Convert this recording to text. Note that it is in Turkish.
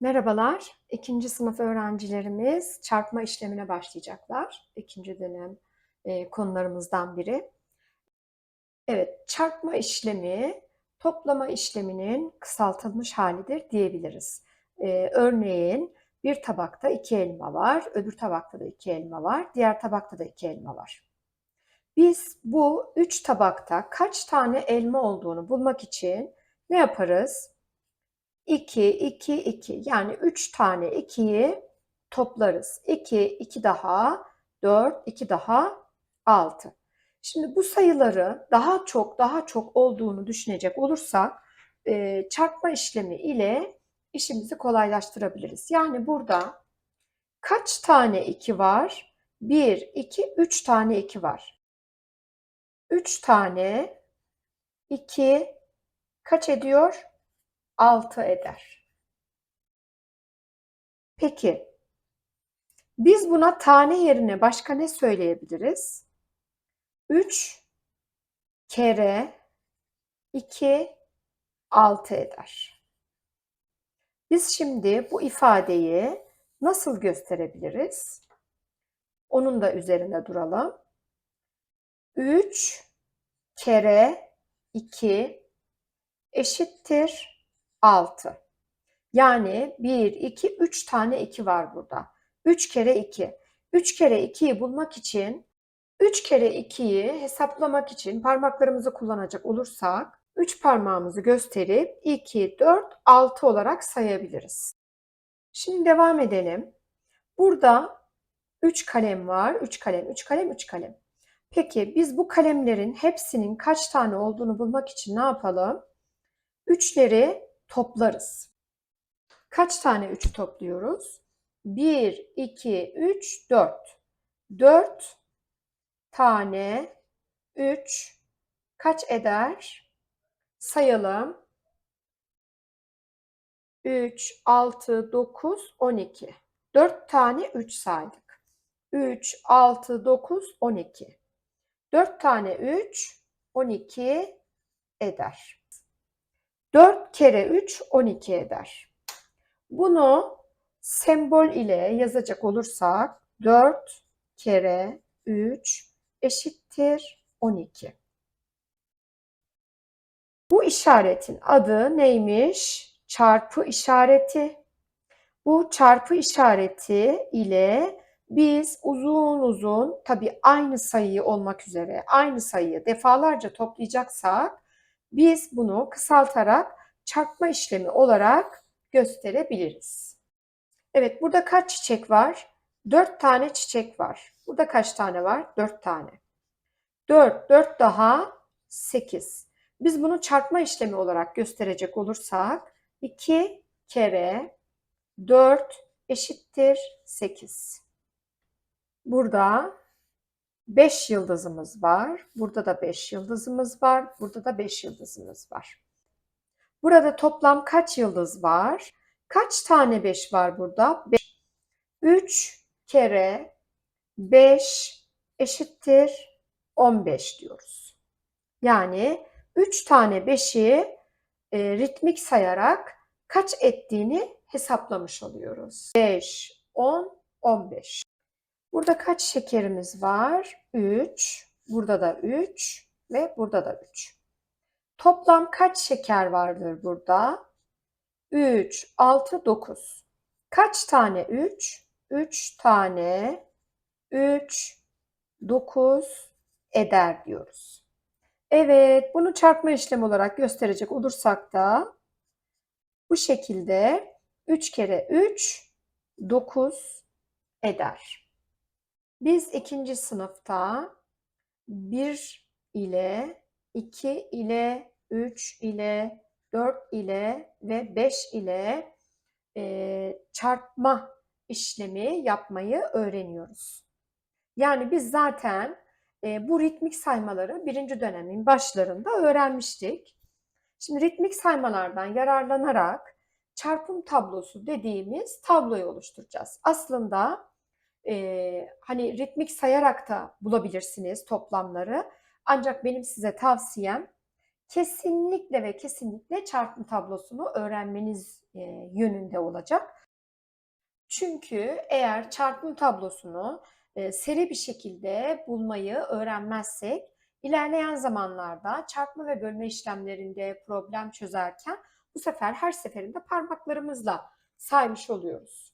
Merhabalar, ikinci sınıf öğrencilerimiz çarpma işlemine başlayacaklar. İkinci dönem e, konularımızdan biri. Evet, çarpma işlemi toplama işleminin kısaltılmış halidir diyebiliriz. E, örneğin bir tabakta iki elma var, öbür tabakta da iki elma var, diğer tabakta da iki elma var. Biz bu üç tabakta kaç tane elma olduğunu bulmak için ne yaparız? 2, 2, 2 yani 3 tane 2'yi toplarız. 2, 2 daha 4, 2 daha 6. Şimdi bu sayıları daha çok daha çok olduğunu düşünecek olursak e, çarpma işlemi ile işimizi kolaylaştırabiliriz. Yani burada kaç tane 2 var? 1, 2, 3 tane 2 var. 3 tane 2 kaç ediyor? 6 eder. Peki biz buna tane yerine başka ne söyleyebiliriz? 3 kere 2 6 eder. Biz şimdi bu ifadeyi nasıl gösterebiliriz? Onun da üzerinde duralım. 3 kere 2 eşittir 6. Yani 1, 2, 3 tane 2 var burada. 3 kere 2. 3 kere 2'yi bulmak için 3 kere 2'yi hesaplamak için parmaklarımızı kullanacak olursak 3 parmağımızı gösterip 2, 4, 6 olarak sayabiliriz. Şimdi devam edelim. Burada 3 kalem var. 3 kalem, 3 kalem, 3 kalem. Peki biz bu kalemlerin hepsinin kaç tane olduğunu bulmak için ne yapalım? Üçleri toplarız. Kaç tane 3 topluyoruz? 1, 2, 3, 4. 4 tane 3 kaç eder? Sayalım. 3, 6, 9, 12. 4 tane 3 saydık. 3, 6, 9, 12. 4 tane 3, 12 eder. 4 kere 3 12 eder. Bunu sembol ile yazacak olursak 4 kere 3 eşittir 12. Bu işaretin adı neymiş? Çarpı işareti. Bu çarpı işareti ile biz uzun uzun tabi aynı sayıyı olmak üzere aynı sayıyı defalarca toplayacaksak biz bunu kısaltarak çarpma işlemi olarak gösterebiliriz. Evet burada kaç çiçek var? 4 tane çiçek var. Burada kaç tane var? 4 tane. 4, 4 daha 8. Biz bunu çarpma işlemi olarak gösterecek olursak 2 kere 4 eşittir 8. Burada 5 yıldızımız var. Burada da 5 yıldızımız var. Burada da 5 yıldızımız var. Burada toplam kaç yıldız var? Kaç tane 5 var burada? 5. 3 kere 5 eşittir 15 diyoruz. Yani 3 tane 5'i e, ritmik sayarak kaç ettiğini hesaplamış oluyoruz. 5, 10, 15. Burada kaç şekerimiz var? 3. Burada da 3 ve burada da 3. Toplam kaç şeker vardır burada? 3, 6, 9. Kaç tane 3? 3 tane 3, 9 eder diyoruz. Evet, bunu çarpma işlemi olarak gösterecek olursak da bu şekilde 3 kere 3, 9 eder. Biz ikinci sınıfta 1 ile 2 ile 3 ile 4 ile ve 5 ile e, çarpma işlemi yapmayı öğreniyoruz. Yani biz zaten e, bu ritmik saymaları birinci dönemin başlarında öğrenmiştik. Şimdi ritmik saymalardan yararlanarak çarpım tablosu dediğimiz tabloyu oluşturacağız. Aslında e, hani ritmik sayarak da bulabilirsiniz toplamları. Ancak benim size tavsiyem kesinlikle ve kesinlikle çarpım tablosunu öğrenmeniz e, yönünde olacak. Çünkü eğer çarpım tablosunu e, seri bir şekilde bulmayı öğrenmezsek ilerleyen zamanlarda çarpma ve bölme işlemlerinde problem çözerken bu sefer her seferinde parmaklarımızla saymış oluyoruz.